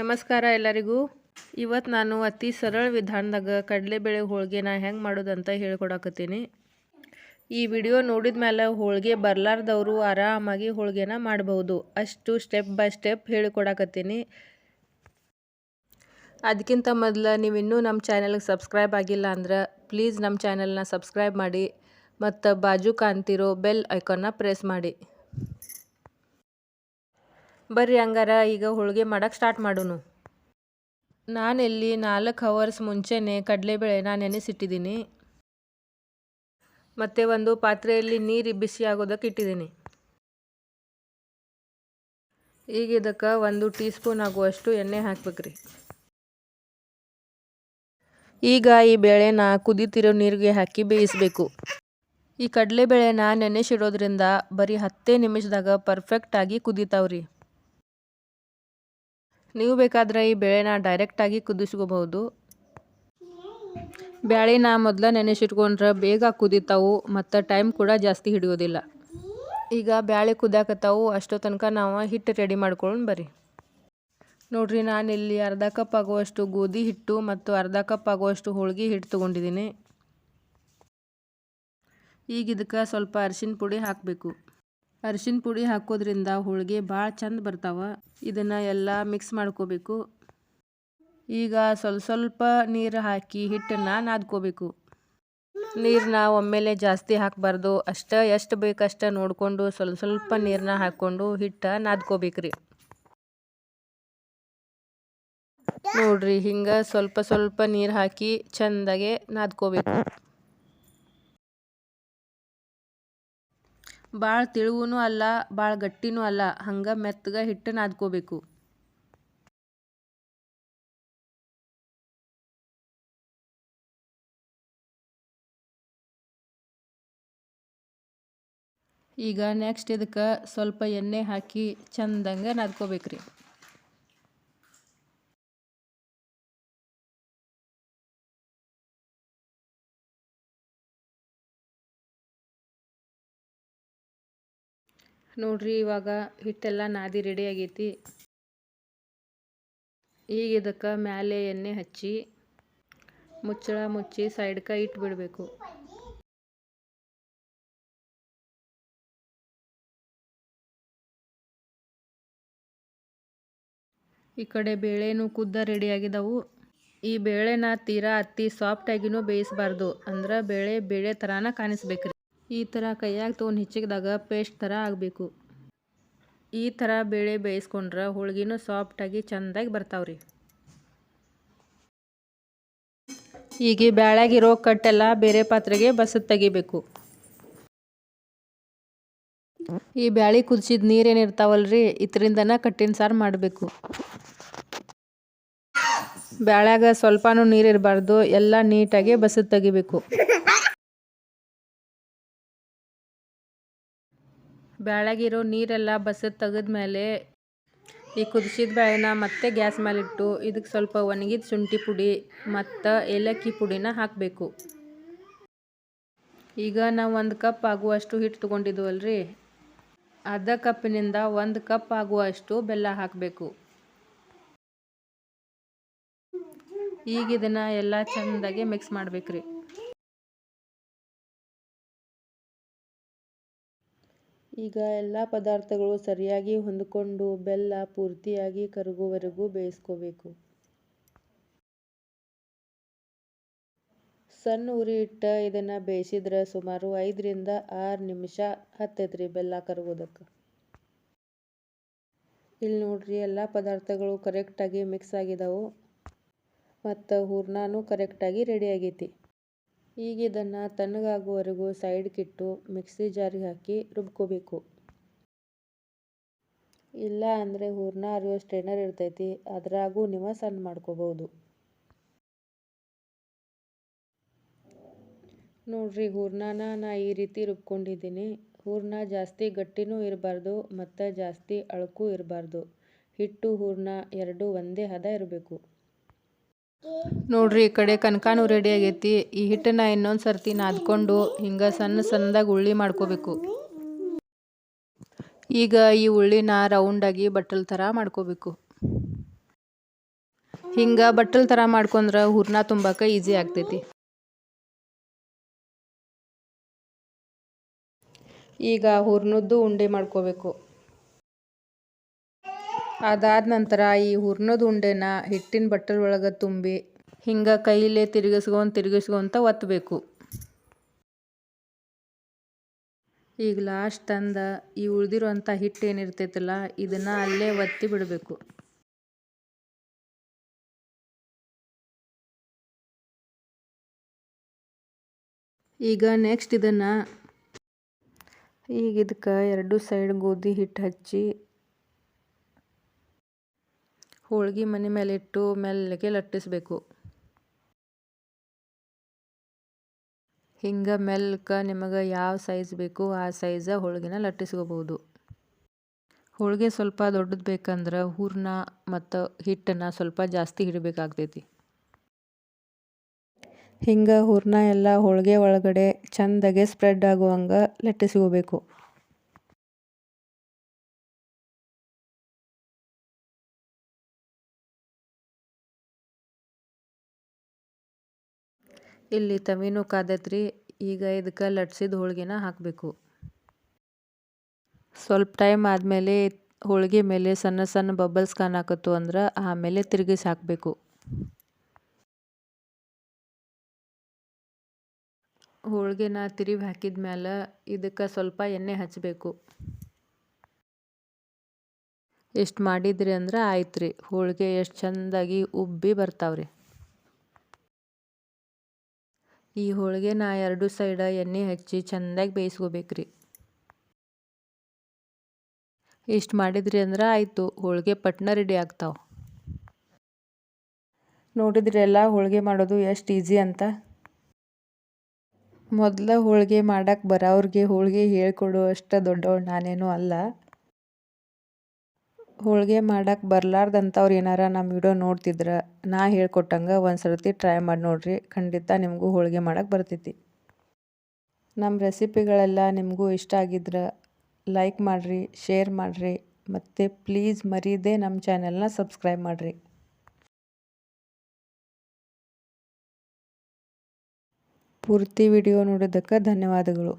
ನಮಸ್ಕಾರ ಎಲ್ಲರಿಗೂ. ಇವತ್ತು ನಾನು ಅತಿ ಸರಳ ವಿಧಾನದಾಗ ಕಡಲೆಬೇಳೆ ಹೋಳಿಗೆನ ಹೆಂಗೆ ಮಾಡೋದಂತ ಹೇಳ್ಕೊಡಕತ್ತೀನಿ. ಈ ವಿಡಿಯೋ ನೋಡಿದ ಮೇಲೆ ಹೋಳಿಗೆ ಬರಲಾರ್ದವರು ಆರಾಮಾಗಿ ಹೋಳಿಗೆನ ಮಾಡಬಹುದು ಅಷ್ಟು ಸ್ಟೆಪ್ ಬೈ ಸ್ಟೆಪ್ ಹೇಳಿಕೊಡಕತ್ತೀನಿ. ಅದಕ್ಕಿಂತ ಮೊದಲು ನೀವು ಇನ್ನೂ ನಮ್ಮ ಚಾನಲ್ಗೆ ಸಬ್ಸ್ಕ್ರೈಬ್ ಆಗಿಲ್ಲ ಅಂದ್ರೆ ಪ್ಲೀಸ್ ನಮ್ಮ ಚಾನಲ್ನ ಸಬ್ಸ್ಕ್ರೈಬ್ ಮಾಡಿ ಮತ್ತು ಬಾಜು ಕಾಣ್ತಿರೋ ಬೆಲ್ ಐಕಾನ್ನ ಪ್ರೆಸ್ ಮಾಡಿ. ಬರ್ರಿ ಹಂಗಾರ ಈಗ ಹೋಳಿಗೆ ಮಾಡಕ್ಕೆ ಸ್ಟಾರ್ಟ್ ಮಾಡೋನು. ನಾನಿಲ್ಲಿ ನಾಲ್ಕು ಹವರ್ಸ್ ಮುಂಚೆನೇ ಕಡಲೆಬೇಳೆನ ನೆನೆಸಿಟ್ಟಿದ್ದೀನಿ. ಮತ್ತು ಒಂದು ಪಾತ್ರೆಯಲ್ಲಿ ನೀರು ಬಿಸಿ ಆಗೋದಕ್ಕೆ ಇಟ್ಟಿದ್ದೀನಿ. ಈಗ ಇದಕ್ಕೆ ಒಂದು ಟೀ ಸ್ಪೂನ್ ಆಗುವಷ್ಟು ಎಣ್ಣೆ ಹಾಕ್ಬೇಕ್ರಿ. ಈಗ ಈ ಬೇಳೆನ ಕುದಿತಿರೋ ನೀರಿಗೆ ಹಾಕಿ ಬೇಯಿಸಬೇಕು. ಈ ಕಡಲೆಬೇಳೆನ ನೆನೆಸಿಡೋದ್ರಿಂದ ಬರೀ ಹತ್ತೇ ನಿಮಿಷದಾಗ ಪರ್ಫೆಕ್ಟಾಗಿ ಕುದಿತಾವ್ರಿ. ನೀವು ಬೇಕಾದ್ರೆ ಈ ಬೇಳೆನ ಡೈರೆಕ್ಟಾಗಿ ಕುದಿಸ್ಕೋಬಹುದು. ಬ್ಯಾಳಿನ ಮೊದಲ ನೆನೆಸಿಟ್ಕೊಂಡ್ರೆ ಬೇಗ ಕುದಿತಾವು, ಮತ್ತು ಟೈಮ್ ಕೂಡ ಜಾಸ್ತಿ ಹಿಡಿಯೋದಿಲ್ಲ ಈಗ ಬ್ಯಾಳೆ ಕುದಾಕತ್ತಾವು ಅಷ್ಟೋ ತನಕ ನಾವು ಹಿಟ್ಟು ರೆಡಿ ಮಾಡ್ಕೊಂಡು ಬರ್ರಿ. ನೋಡ್ರಿ ಇಲ್ಲಿ ಅರ್ಧ ಕಪ್ ಆಗುವಷ್ಟು ಗೋಧಿ ಹಿಟ್ಟು ಮತ್ತು ಅರ್ಧ ಕಪ್ ಆಗುವಷ್ಟು ಹೋಳಿಗೆ ಹಿಟ್ಟು ತೊಗೊಂಡಿದ್ದೀನಿ. ಈಗ ಇದಕ್ಕೆ ಸ್ವಲ್ಪ ಅರಿಶಿನ ಪುಡಿ ಹಾಕಬೇಕು. ಅರಿಶಿನ ಪುಡಿ ಹಾಕೋದ್ರಿಂದ ಹೋಳಿಗೆ ಭಾಳ ಚಂದ ಬರ್ತಾವ. ಇದನ್ನು ಎಲ್ಲ ಮಿಕ್ಸ್ ಮಾಡ್ಕೋಬೇಕು. ಈಗ ಸ್ವಲ್ಪ ಸ್ವಲ್ಪ ನೀರು ಹಾಕಿ ಹಿಟ್ಟನ್ನು ನಾದ್ಕೋಬೇಕು. ನೀರನ್ನ ಒಮ್ಮೆಲೆ ಜಾಸ್ತಿ ಹಾಕಬಾರ್ದು. ಅಷ್ಟ ಎಷ್ಟು ಬೇಕಷ್ಟ ನೋಡಿಕೊಂಡು ಸ್ವಲ್ಪ ಸ್ವಲ್ಪ ನೀರನ್ನ ಹಾಕ್ಕೊಂಡು ಹಿಟ್ಟು ನಾದ್ಕೋಬೇಕ್ರಿ. ನೋಡ್ರಿ ಹಿಂಗೆ ಸ್ವಲ್ಪ ಸ್ವಲ್ಪ ನೀರು ಹಾಕಿ ಚಂದಾಗೆ ನಾದ್ಕೋಬೇಕು. ಭಾಳ ತಿಳುವೂ ಅಲ್ಲ ಭಾಳ ಗಟ್ಟಿನೂ ಅಲ್ಲ. ಹಂಗ ಮೆತ್ತಗೆ ಹಿಟ್ಟು ನಾದ್ಕೋಬೇಕು ಈಗ ನೆಕ್ಸ್ಟ್ ಇದಕ್ಕೆ ಸ್ವಲ್ಪ ಎಣ್ಣೆ ಹಾಕಿ ಚಂದಂಗೆ ನಾದ್ಕೋಬೇಕ್ರಿ. ನೋಡ್ರಿ, ಇವಾಗ ಹಿಟ್ಟೆಲ್ಲ ನಾದಿ ರೆಡಿ ಆಗೈತಿ. ಈಗ ಇದಕ್ಕೆ ಮ್ಯಾಲೆ ಎಣ್ಣೆ ಹಚ್ಚಿ, ಮುಚ್ಚಳ ಮುಚ್ಚಿ ಸೈಡ್ಕ ಇಟ್ಟು ಬಿಡಬೇಕು ಈ ಕಡೆ ಬೇಳೆನೂ ಕುದ್ದ ರೆಡಿ ಆಗಿದಾವು. ಈ ಬೇಳೆನ ತೀರಾ ಅತ್ತಿ ಸಾಫ್ಟಾಗಿನೂ ಬೇಯಿಸಬಾರ್ದು. ಅಂದ್ರೆ ಬೇಳೆ ಬೇಳೆ ಥರಾನ ಕಾಣಿಸ್ಬೇಕ್ರಿ. ಈ ಥರ ಕೈಯಾಗ ತೊಗೊಂಡು ಹಿಚ್ಚಿದಾಗ ಪೇಸ್ಟ್ ಥರ ಆಗಬೇಕು. ಈ ಥರ ಬೇಳೆ ಬೇಯಿಸ್ಕೊಂಡ್ರೆ ಹೋಳ್ಗಿನೂ ಸಾಫ್ಟಾಗಿ ಚೆಂದಾಗಿ ಬರ್ತಾವ್ರಿ. ಈಗ ಬ್ಯಾಳ್ಯಾಗಿರೋ ಕಟ್ಟೆಲ್ಲ ಬೇರೆ ಪಾತ್ರೆಗೆ ಬಸದ್ ತೆಗಿಬೇಕು. ಈ ಬ್ಯಾಳಿ ಕುದಿಸಿದ ನೀರೇನಿರ್ತಾವಲ್ರಿ ಇದರಿಂದನ ಕಟ್ಟಿನ ಸಾರು ಮಾಡಬೇಕು. ಬ್ಯಾಳ್ಯಾಗ ಸ್ವಲ್ಪನೂ ನೀರು ಇರಬಾರ್ದು, ಎಲ್ಲ ನೀಟಾಗಿ ಬಸದ್ ತೆಗಿಬೇಕು. ಬ್ಯಾಳಗಿರೋ ನೀರೆಲ್ಲ ಬಸದ್ ತೆಗೆದ್ಮೇಲೆ ಈ ಕುದಿಸಿದ ಬೇಳೆನ ಮತ್ತೆ ಗ್ಯಾಸ್ ಮೇಲಿಟ್ಟು ಇದಕ್ಕೆ ಸ್ವಲ್ಪ ಒಣಗಿದ ಶುಂಠಿ ಪುಡಿ ಮತ್ತು ಏಲಕ್ಕಿ ಪುಡಿನ ಹಾಕಬೇಕು. ಈಗ ನಾವು ಒಂದು ಕಪ್ ಆಗುವಷ್ಟು ಹಿಟ್ಟು ತೊಗೊಂಡಿದ್ವಲ್ರಿ? ಅರ್ಧ ಕಪ್ಪಿನಿಂದ ಒಂದು ಕಪ್ ಆಗುವಷ್ಟು ಬೆಲ್ಲ ಹಾಕಬೇಕು. ಈಗ ಇದನ್ನು ಎಲ್ಲ ಚೆಂದಾಗಿ ಮಿಕ್ಸ್ ಮಾಡಬೇಕ್ರಿ. ಈಗ ಎಲ್ಲ ಪದಾರ್ಥಗಳು ಸರಿಯಾಗಿ ಹೊಂದಿಕೊಂಡು ಬೆಲ್ಲ ಪೂರ್ತಿಯಾಗಿ ಕರಗುವವರೆಗೂ ಬೇಯಿಸ್ಕೋಬೇಕು. ಸಣ್ಣ ಉರಿ ಇಟ್ಟು ಇದನ್ನು ಬೇಯಿಸಿದ್ರೆ ಸುಮಾರು ಐದರಿಂದ ಆರು ನಿಮಿಷ ಹತ್ತೈತ್ರಿ ಬೆಲ್ಲ ಕರಗೋದಕ್ಕೆ. ಇಲ್ಲಿ ನೋಡ್ರಿ ಎಲ್ಲ ಪದಾರ್ಥಗಳು ಕರೆಕ್ಟಾಗಿ ಮಿಕ್ಸ್ ಆಗಿದಾವು. ಮತ್ತು ಹೂರ್ಣನೂ ಕರೆಕ್ಟಾಗಿ ರೆಡಿ ಆಗೈತಿ. ಈಗ ಇದನ್ನು ತಣ್ಣಗಾಗುವವರೆಗೂ ಸೈಡ್ಗಿಟ್ಟು ಮಿಕ್ಸಿ ಜಾರಿಗೆ ಹಾಕಿ ರುಬ್ಕೋಬೇಕು. ಇಲ್ಲ ಅಂದರೆ ಹೂರ್ಣ ಅರಿಯೋ ಸ್ಟ್ರೈನರ್ ಇರ್ತೈತಿ, ಅದ್ರಾಗೂ ನೀವು ಸಣ್ಣ ಮಾಡ್ಕೋಬಹುದು. ನೋಡ್ರಿ, ಹೂರ್ಣನ ನಾ ಈ ರೀತಿ ರುಬ್ಕೊಂಡಿದ್ದೀನಿ. ಹೂರ್ಣ ಜಾಸ್ತಿ ಗಟ್ಟಿನೂ ಇರಬಾರ್ದು, ಮತ್ತು ಜಾಸ್ತಿ ಅಳಕು ಇರಬಾರ್ದು. ಹಿಟ್ಟು, ಹೂರ್ಣ ಎರಡು ಒಂದೇ ಹದ ಇರಬೇಕು. ನೋಡ್ರಿ, ಈ ಕಡೆ ಕನಕಾನು ರೆಡಿ ಆಗೈತಿ. ಈ ಹಿಟ್ಟನ್ನ ಇನ್ನೊಂದು ಸರ್ತಿ ನಾದ್ಕೊಂಡು ಹಿಂಗ ಸಣ್ಣ ಸಣ್ಣದಾಗ ಉಳ್ಳಿ ಮಾಡ್ಕೋಬೇಕು. ಈಗ ಈ ಉಳ್ಳಿನ ರೌಂಡಾಗಿ ಬಟ್ಟಲ್ ಥರ ಮಾಡ್ಕೋಬೇಕು. ಹಿಂಗ ಬಟ್ಟಲ್ ತರ ಮಾಡ್ಕೊಂಡ್ರೆ ಹೂರ್ಣ ತುಂಬಾಕ ಈಸಿ ಆಗ್ತೈತಿ. ಈಗ ಹೂರ್ಣದ್ದು ಉಂಡೆ ಮಾಡ್ಕೋಬೇಕು. ಅದಾದ ನಂತರ ಈ ಹೂರ್ಣದ ಉಂಡೆನ ಹಿಟ್ಟಿನ ಬಟ್ಟಲ್ ಒಳಗೆ ತುಂಬಿ ಹಿಂಗೆ ಕೈಲೇ ತಿರುಗಿಸ್ಕೊಂತ ತಿರುಗಿಸ್ಕೊಂತ ಒತ್ತಬೇಕು ಈಗ ಲಾಸ್ಟ್ ತಂದ ಈ ಉಳಿದಿರುವಂಥ ಹಿಟ್ಟು ಏನಿರ್ತೈತಲ್ಲ, ಇದನ್ನು ಅಲ್ಲೇ ಒತ್ತಿ ಬಿಡಬೇಕು. ಈಗ ನೆಕ್ಸ್ಟ್ ಇದನ್ನು, ಈಗ ಇದಕ್ಕೆ ಎರಡು ಸೈಡ್ ಗೋಧಿ ಹಿಟ್ಟು ಹಚ್ಚಿ ಹೋಳ್ಗೆ ಮನೆ ಮೇಲೆ ಇಟ್ಟು ಮೆಲ್ಲಗೆ ಲಟ್ಟಿಸ್ಬೇಕು. ಹಿಂಗೆ ಮೆಲ್ಕ ನಿಮಗೆ ಯಾವ ಸೈಜ್ ಬೇಕು ಆ ಸೈಜ ಹೋಳ್ಗೆನ ಲಟ್ಟಿಸ್ಕೋಬೋದು. ಹೋಳಿಗೆ ಸ್ವಲ್ಪ ದೊಡ್ಡದು ಬೇಕಂದ್ರೆ ಹೂರ್ಣ ಮತ್ತು ಹಿಟ್ಟನ್ನು ಸ್ವಲ್ಪ ಜಾಸ್ತಿ ಹಿಡಬೇಕಾಗ್ತೈತಿ. ಹಿಂಗೆ ಹೂರ್ಣ ಎಲ್ಲ ಹೋಳಿಗೆ ಒಳಗಡೆ ಚೆಂದಾಗೆ ಸ್ಪ್ರೆಡ್ ಆಗುವಂಗೆ ಲಟ್ಟಿಸ್ಕೋಬೇಕು. ಇಲ್ಲಿ ತವಿನೂ ಕಾದೈತ್ರಿ ಈಗ ಇದಕ್ಕೆ ಲಟ್ಸಿದ ಹೋಳಿಗೆನ ಹಾಕಬೇಕು. ಸ್ವಲ್ಪ ಟೈಮ್ ಆದಮೇಲೆ ಹೋಳಿಗೆ ಮೇಲೆ ಸಣ್ಣ ಸಣ್ಣ ಬಬಲ್ಸ್ ಕಾಣಾಕತ್ತು ಅಂದ್ರೆ ಆಮೇಲೆ ತಿರುಗಿಸಿ ಹಾಕಬೇಕು. ಹೋಳಿಗೆನ ತಿರುವಿ ಹಾಕಿದ ಮೇಲೆ ಇದಕ್ಕೆ ಸ್ವಲ್ಪ ಎಣ್ಣೆ ಹಚ್ಚಬೇಕು ಎಷ್ಟು ಮಾಡಿದ್ರಿ ಅಂದ್ರೆ ಆಯ್ತು ರೀ ಹೋಳಿಗೆ ಎಷ್ಟು ಚೆಂದಾಗಿ ಉಬ್ಬಿ ಬರ್ತಾವ್ರಿ. ಈ ಹೋಳಿಗೆನ ಎರಡು ಸೈಡ ಎಣ್ಣೆ ಹಚ್ಚಿ ಚೆಂದಾಗಿ ಬೇಯಿಸ್ಕೋಬೇಕ್ರಿ. ಇಷ್ಟು ಮಾಡಿದ್ರಿ ಅಂದ್ರೆ ಆಯಿತು, ಹೋಳಿಗೆ ಪಟ್ನ ರೆಡಿ ಆಗ್ತಾವೆ. ನೋಡಿದ್ರಿ ಎಲ್ಲ ಹೋಳಿಗೆ ಮಾಡೋದು ಎಷ್ಟು ಈಸಿ ಅಂತ. ಮೊದಲ ಹೋಳಿಗೆ ಮಾಡಕ್ಕೆ ಬರೋವ್ರಿಗೆ ಹೋಳಿಗೆ ಹೇಳ್ಕೊಡೋ ಅಷ್ಟು ದೊಡ್ಡವಳು ನಾನೇನೂ ಅಲ್ಲ. ಹೋಳಿಗೆ ಮಾಡಕ್ಕೆ ಬರ್ಲಾರ್ದಂಥವ್ರು ಏನಾರ ನಮ್ಮ ವಿಡಿಯೋ ನೋಡ್ತಿದ್ರೆ, ನಾ ಹೇಳ್ಕೊಟ್ಟಂಗೆ ಒಂದು ಸರ್ತಿ ಟ್ರೈ ಮಾಡಿ ನೋಡಿರಿ, ಖಂಡಿತ ನಿಮಗೂ ಹೋಳಿಗೆ ಮಾಡಕ್ಕೆ ಬರ್ತೈತಿ. ನಮ್ಮ ರೆಸಿಪಿಗಳೆಲ್ಲ ನಿಮಗೂ ಇಷ್ಟ ಆಗಿದ್ರೆ ಲೈಕ್ ಮಾಡಿರಿ ಶೇರ್ ಮಾಡಿರಿ, ಮತ್ತು ಪ್ಲೀಸ್ ಮರೀದೆ ನಮ್ಮ ಚಾನೆಲ್ನ ಸಬ್ಸ್ಕ್ರೈಬ್ ಮಾಡಿರಿ. ಪೂರ್ತಿ ವಿಡಿಯೋ ನೋಡೋದಕ್ಕೆ ಧನ್ಯವಾದಗಳು.